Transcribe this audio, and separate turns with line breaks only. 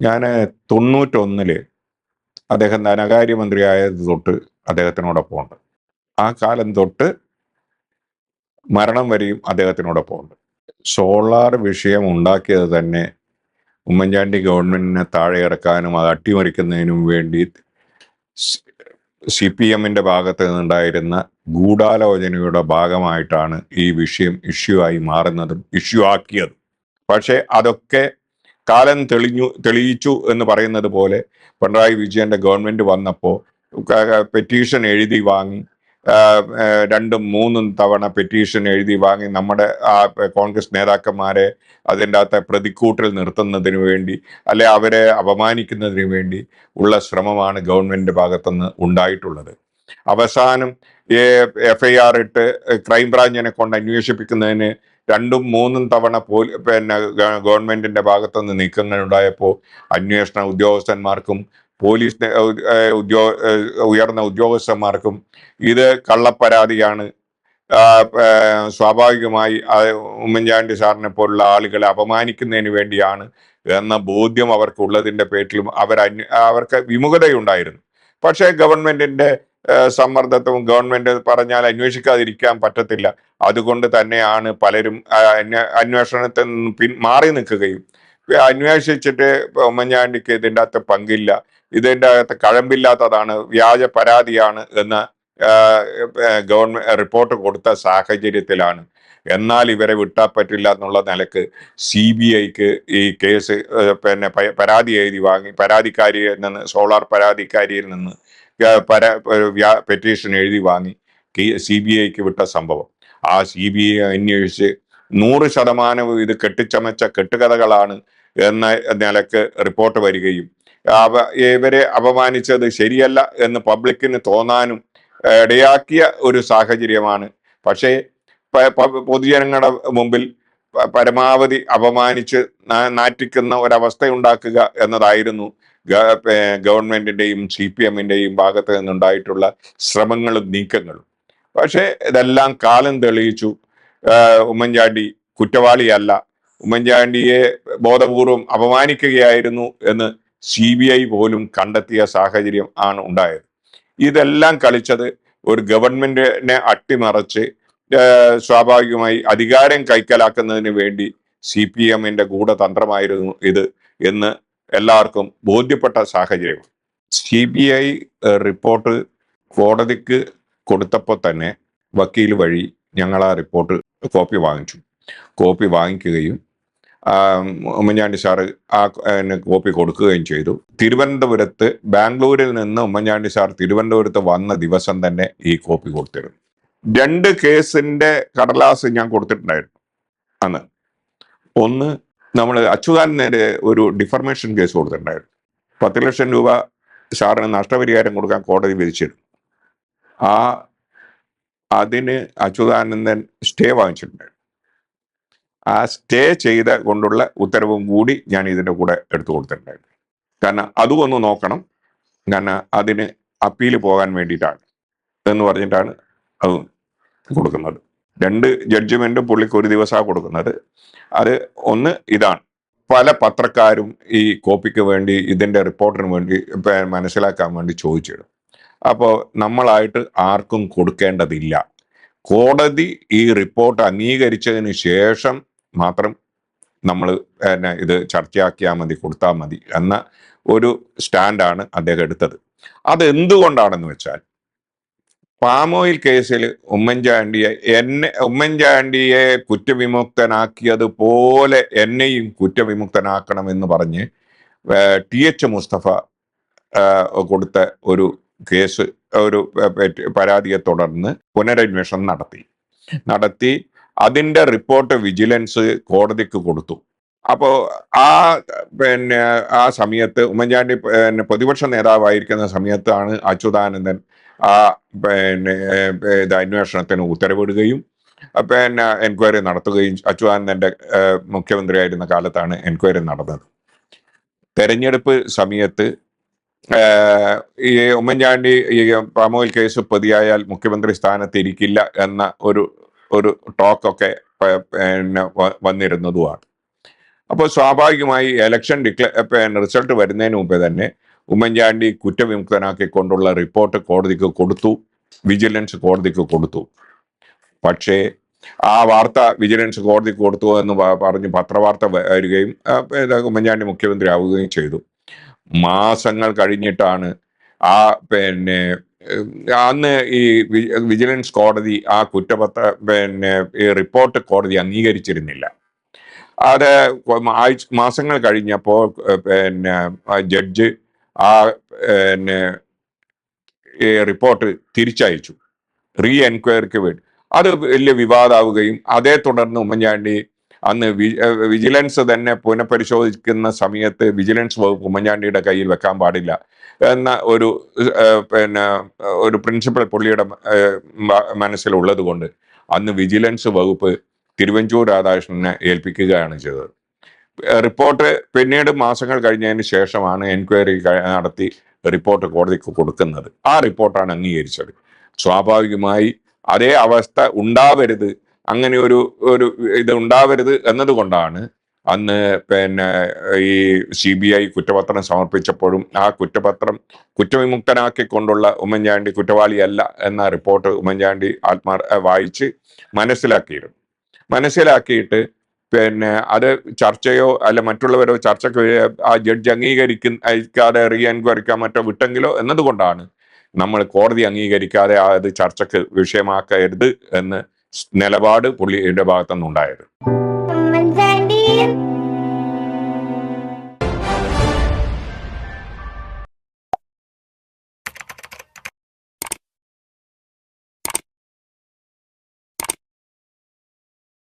ഞാൻ തൊണ്ണൂറ്റൊന്നിൽ അദ്ദേഹം ധനകാര്യമന്ത്രിയായത് തൊട്ട് അദ്ദേഹത്തിനോടൊപ്പം ഉണ്ട് ആ കാലം തൊട്ട് മരണം വരെയും അദ്ദേഹത്തിനോടൊപ്പം ഉണ്ട് സോളാർ വിഷയം ഉണ്ടാക്കിയത് തന്നെ ഉമ്മൻചാണ്ടി ഗവൺമെന്റിനെ താഴെ ഇറക്കാനും അത് അട്ടിമറിക്കുന്നതിനും വേണ്ടി സി പി എമ്മിന്റെ ഭാഗത്ത് നിന്നുണ്ടായിരുന്ന ഗൂഢാലോചനയുടെ ഭാഗമായിട്ടാണ് ഈ വിഷയം ഇഷ്യൂ ആയി മാറുന്നതും ഇഷ്യൂ ആക്കിയതും. പക്ഷേ അതൊക്കെ കാലം തെളിഞ്ഞു തെളിയിച്ചു എന്ന് പറയുന്നത് പോലെ പിണറായി വിജയന്റെ ഗവൺമെന്റ് വന്നപ്പോൾ പെറ്റീഷൻ എഴുതി വാങ്ങി രണ്ടും മൂന്നും തവണ പെറ്റീഷൻ എഴുതി വാങ്ങി നമ്മുടെ ആ കോൺഗ്രസ് നേതാക്കന്മാരെ അതിന്റെ അകത്തെ പ്രതിക്കൂട്ടിൽ നിർത്തുന്നതിന് വേണ്ടി അല്ലെ അവരെ അപമാനിക്കുന്നതിന് വേണ്ടി ഉള്ള ശ്രമമാണ് ഗവൺമെന്റിന്റെ ഭാഗത്തുനിന്ന് ഉണ്ടായിട്ടുള്ളത്. അവസാനം എഫ് ഐ ആർ ഇട്ട് ക്രൈംബ്രാഞ്ചിനെ കൊണ്ട് അന്വേഷിപ്പിക്കുന്നതിന് രണ്ടും മൂന്നും തവണ പോലീ പിന്നെ ഗവൺമെന്റിന്റെ ഭാഗത്തുനിന്ന് നീക്കങ്ങൾ ഉണ്ടായപ്പോൾ അന്വേഷണ ഉദ്യോഗസ്ഥന്മാർക്കും പോലീസ് നെ- ഉ- ഏഹ് ഉദ്യോ ഏഹ് ഉയർന്ന ഉദ്യോഗസ്ഥന്മാർക്കും ഇത് കള്ളപ്പരാതിയാണ്. സ്വാഭാവികമായി ഉമ്മൻചാണ്ടി സാറിനെ പോലുള്ള ആളുകളെ അപമാനിക്കുന്നതിന് വേണ്ടിയാണ് എന്ന ബോധ്യം അവർക്കുള്ളതിന്റെ പേരിലും അവർ അവർക്ക് വിമുഖതയുണ്ടായിരുന്നു. പക്ഷേ ഗവൺമെന്റിന്റെ ഏഹ് സമ്മർദ്ദത്വം ഗവൺമെന്റ് പറഞ്ഞാൽ അന്വേഷിക്കാതിരിക്കാൻ പറ്റത്തില്ല. അതുകൊണ്ട് തന്നെയാണ് പലരും അന്വേഷണത്തിൽ നിന്ന് പിൻ മാറി നിൽക്കുകയും. അന്വേഷിച്ചിട്ട് ഉമ്മൻചാണ്ടിക്ക് ഇതിന്റെ അകത്ത് പങ്കില്ല. ഇതിന്റെ അകത്ത് കഴമ്പില്ലാത്തതാണ് വ്യാജ പരാതിയാണ് എന്ന് ഗവൺമെന്റ് റിപ്പോർട്ട് കൊടുത്ത സാഹചര്യത്തിലാണ്. എന്നാൽ ഇവരെ വിട്ടാൽ പറ്റില്ല എന്നുള്ള നിലയ്ക്ക് സി ബി ഐക്ക് ഈ കേസ് പിന്നെ പരാതി എഴുതി വാങ്ങി പരാതിക്കാരിയിൽ നിന്ന് സോളാർ പരാതിക്കാരിയിൽ നിന്ന് പര പെറ്റീഷൻ എഴുതി വാങ്ങി. സി ബി ഐക്ക് വിട്ട സംഭവം. ആ സി ബി ഐ അന്വേഷിച്ച് നൂറ് ശതമാനവും ഇത് കെട്ടിച്ചമച്ച കെട്ടുകഥകളാണ് എന്ന നിലയ്ക്ക് റിപ്പോർട്ട് വരികയും അവ- ഇവരെ അപമാനിച്ചത് ശരിയല്ല എന്ന് പബ്ലിക്കിന് തോന്നാനും ഇടയാക്കിയ ഒരു സാഹചര്യമാണ്. പക്ഷേ പൊതുജനങ്ങളുടെ മുമ്പിൽ പരമാവധി അപമാനിച്ച് നാറ്റിക്കുന്ന ഒരവസ്ഥ ഉണ്ടാക്കുക എന്നതായിരുന്നു ഗവൺമെന്റിന്റെയും സി പി എമ്മിന്റെയും ഭാഗത്ത് നിന്നുണ്ടായിട്ടുള്ള ശ്രമങ്ങളും നീക്കങ്ങളും. പക്ഷേ ഇതെല്ലാം കാലം തെളിയിച്ചു. ഉമ്മൻചാണ്ടി കുറ്റവാളിയല്ല. ഉമ്മൻചാണ്ടിയെ ബോധപൂർവം അപമാനിക്കുകയായിരുന്നു എന്ന് സി ബി ഐ പോലും കണ്ടെത്തിയ സാഹചര്യം ആണ് ഉണ്ടായത്. ഇതെല്ലാം കളിച്ചത് ഒരു ഗവൺമെന്റിനെ അട്ടിമറച്ച് സ്വാഭാവികമായി അധികാരം കൈക്കലാക്കുന്നതിന് വേണ്ടി സി പി എമ്മിന്റെ ഗൂഢതന്ത്രമായിരുന്നു ഇത് എന്ന് എല്ലാവർക്കും ബോധ്യപ്പെട്ട സാഹചര്യം സി ബി ഐ റിപ്പോർട്ട് കോടതിക്ക് കൊടുത്തപ്പോൾ തന്നെ വക്കീൽ വഴി ഞങ്ങൾ ആ റിപ്പോർട്ട് കോപ്പി വാങ്ങിച്ചു. കോപ്പി വാങ്ങിക്കുകയും ഉമ്മൻചാണ്ടി സാറ് ആ കോപ്പി കൊടുക്കുകയും ചെയ്തു. തിരുവനന്തപുരത്ത് ബാംഗ്ലൂരിൽ നിന്ന് ഉമ്മൻചാണ്ടി സാർ തിരുവനന്തപുരത്ത് വന്ന ദിവസം തന്നെ ഈ കോപ്പി കൊടുത്തിരുന്നു. രണ്ട് കേസിന്റെ കടലാസ് ഞാൻ കൊടുത്തിട്ടുണ്ടായിരുന്നു. അന്ന്. ഒന്ന് നമ്മൾ അച്യുതാനന്ദന് ഒരു ഡിഫർമേഷൻ കേസ് കൊടുത്തിട്ടുണ്ടായിരുന്നു. പത്ത് ലക്ഷം രൂപ സാറിന് നഷ്ടപരിഹാരം കൊടുക്കാൻ കോടതി വിധിച്ചിരുന്നു. ആ അതിന് അച്യുതാനന്ദൻ സ്റ്റേ വാങ്ങിച്ചിട്ടുണ്ടായിരുന്നു ആ സ്റ്റേ ചെയ്ത കൊണ്ടുള്ള ഉത്തരവും കൂടി ഞാൻ ഇതിന്റെ കൂടെ എടുത്തു കൊടുത്തിട്ടുണ്ടായിരുന്നു കാരണം അതും ഒന്ന് നോക്കണം. കാരണം അതിന് അപ്പീൽ പോകാൻ വേണ്ടിയിട്ടാണ് എന്ന് പറഞ്ഞിട്ടാണ് അത് കൊടുക്കുന്നത്. രണ്ട് ജഡ്ജ്മെന്റും പുള്ളിക്ക് ഒരു ദിവസമാണ് കൊടുക്കുന്നത്. അത് ഒന്ന് ഇതാണ്. പല പത്രക്കാരും ഈ കോപ്പിക്ക് വേണ്ടി ഇതിന്റെ റിപ്പോർട്ടിന് വേണ്ടി മനസ്സിലാക്കാൻ വേണ്ടി ചോദിച്ചിടും. അപ്പോൾ നമ്മളായിട്ട് ആർക്കും കൊടുക്കേണ്ടതില്ല. കോടതി ഈ റിപ്പോർട്ട് അംഗീകരിച്ചതിന് ശേഷം മാത്രം നമ്മൾ പിന്നെ ഇത് ചർച്ചയാക്കിയാൽ മതി കൊടുത്താൽ മതി എന്ന ഒരു സ്റ്റാൻഡാണ് അദ്ദേഹം എടുത്തത്. അത് എന്തുകൊണ്ടാണെന്ന് വെച്ചാൽ ഓയിൽ കേസിൽ ഉമ്മൻചാണ്ടിയെ എന്നെ ഉമ്മൻചാണ്ടിയെ കുറ്റവിമുക്തനാക്കിയതുപോലെ എന്നെയും കുറ്റവിമുക്തനാക്കണമെന്ന് പറഞ്ഞ് ടി എച്ച് മുസ്തഫ കൊടുത്ത ഒരു കേസ് ഒരു പ- പരാതിയെ തുടർന്ന് പുനരന്വേഷണം നടത്തി. നടത്തി അതിന്റെ റിപ്പോർട്ട് വിജിലൻസ് കോടതിക്ക് കൊടുത്തു. അപ്പോ ആ പിന്നെ ആ സമയത്ത് ഉമ്മൻചാണ്ടി പിന്നെ പ്രതിപക്ഷ നേതാവായിരിക്കുന്ന സമയത്താണ് അച്യുതാനന്ദൻ ആ പിന്നെ ഇത് അന്വേഷണത്തിന് ഉത്തരവിടുകയും പിന്നെ എൻക്വയറി നടത്തുകയും അച്യുതാനന്ദന്റെ മുഖ്യമന്ത്രിയായിരുന്ന കാലത്താണ് എൻക്വയറി നടന്നത്. തെരഞ്ഞെടുപ്പ് സമയത്ത് ഈ ഉമ്മൻചാണ്ടി ഈ പാമോയിൽ കേസ് പ്രതിയായാൽ മുഖ്യമന്ത്രി സ്ഥാനത്തിരിക്കില്ല എന്ന ഒരു ഒരു ടോക്കൊക്കെ പിന്നെ വന്നിരുന്നതുമാണ്. അപ്പോൾ സ്വാഭാവികമായി എലക്ഷൻ ഡിക്ലേ റിസൾട്ട് വരുന്നതിന് മുമ്പേ തന്നെ ഉമ്മൻചാണ്ടി കുറ്റവിമുക്തനാക്കിക്കൊണ്ടുള്ള റിപ്പോർട്ട് കോടതിക്ക് കൊടുത്തു. വിജിലൻസ് കോടതിക്ക് കൊടുത്തു. പക്ഷേ ആ വാർത്ത വിജിലൻസ് കോടതിക്ക് കൊടുത്തു എന്ന് പറഞ്ഞ് പത്രവാർത്ത വരികയും ഉമ്മൻചാണ്ടി മുഖ്യമന്ത്രി ആവുകയും ചെയ്തു. മാസങ്ങൾ കഴിഞ്ഞിട്ടാണ് ആ പിന്നെ അന്ന് ഈ വിജിലൻസ് കോടതി ആ കുറ്റപത്ര പിന്നെ ഈ റിപ്പോർട്ട് കോടതി അംഗീകരിച്ചിരുന്നില്ല. അത് ആഴ്ച മാസങ്ങൾ കഴിഞ്ഞപ്പോൾ പിന്നെ ജഡ്ജ് ആ പിന്നെ റിപ്പോർട്ട് തിരിച്ചയച്ചു. റീ എൻക്വയറിക്ക് വേണ്ടി. അത് വലിയ വിവാദമാവുകയും അതേ തുടർന്ന് ഉമ്മൻചാണ്ടി അന്ന് വിജിലൻസ് തന്നെ പുനഃപരിശോധിക്കുന്ന സമയത്ത് വിജിലൻസ് വകുപ്പ് ഉമ്മൻചാണ്ടിയുടെ കയ്യിൽ വെക്കാൻ പാടില്ല എന്ന ഒരു പിന്നെ ഒരു പ്രിൻസിപ്പൽ പുള്ളിയുടെ മനസ്സിലുള്ളത് കൊണ്ട് അന്ന് വിജിലൻസ് വകുപ്പ് തിരുവഞ്ചൂർ രാധാകൃഷ്ണനെ ഏൽപ്പിക്കുകയാണ് ചെയ്തത്. റിപ്പോർട്ട് പിന്നീട് മാസങ്ങൾ കഴിഞ്ഞതിന് ശേഷമാണ് എൻക്വയറി നടത്തി റിപ്പോർട്ട് കോടതിക്ക് കൊടുക്കുന്നത്. ആ റിപ്പോർട്ടാണ് അംഗീകരിച്ചത്. സ്വാഭാവികമായി അതേ അവസ്ഥ ഉണ്ടാവരുത് അങ്ങനെ ഒരു ഒരു ഇത് ഉണ്ടാവരുത് എന്നതുകൊണ്ടാണ് അന്ന് പിന്നെ ഈ സി ബി ഐ കുറ്റപത്രം സമർപ്പിച്ചപ്പോഴും ആ കുറ്റപത്രം കുറ്റവിമുക്തനാക്കിക്കൊണ്ടുള്ള ഉമ്മൻചാണ്ടി കുറ്റവാളിയല്ല എന്ന റിപ്പോർട്ട് ഉമ്മൻചാണ്ടി ആത്മാർ വായിച്ച് മനസ്സിലാക്കിയിരുന്നു. മനസ്സിലാക്കിയിട്ട് പിന്നെ അത് ചർച്ചയോ അല്ല മറ്റുള്ളവരോ ചർച്ചയ്ക്ക് ആ ജഡ്ജ് അംഗീകരിക്കുന്ന അയക്കാതെ റീ എൻക്വയറിക്കാൻ മറ്റോ വിട്ടെങ്കിലോ എന്നതുകൊണ്ടാണ് നമ്മൾ കോടതി അംഗീകരിക്കാതെ അത് ചർച്ചയ്ക്ക് വിഷയമാക്കരുത് എന്ന് നിലപാട് പുള്ളിയുടെ ഭാഗത്തുനിന്നുണ്ടായത്.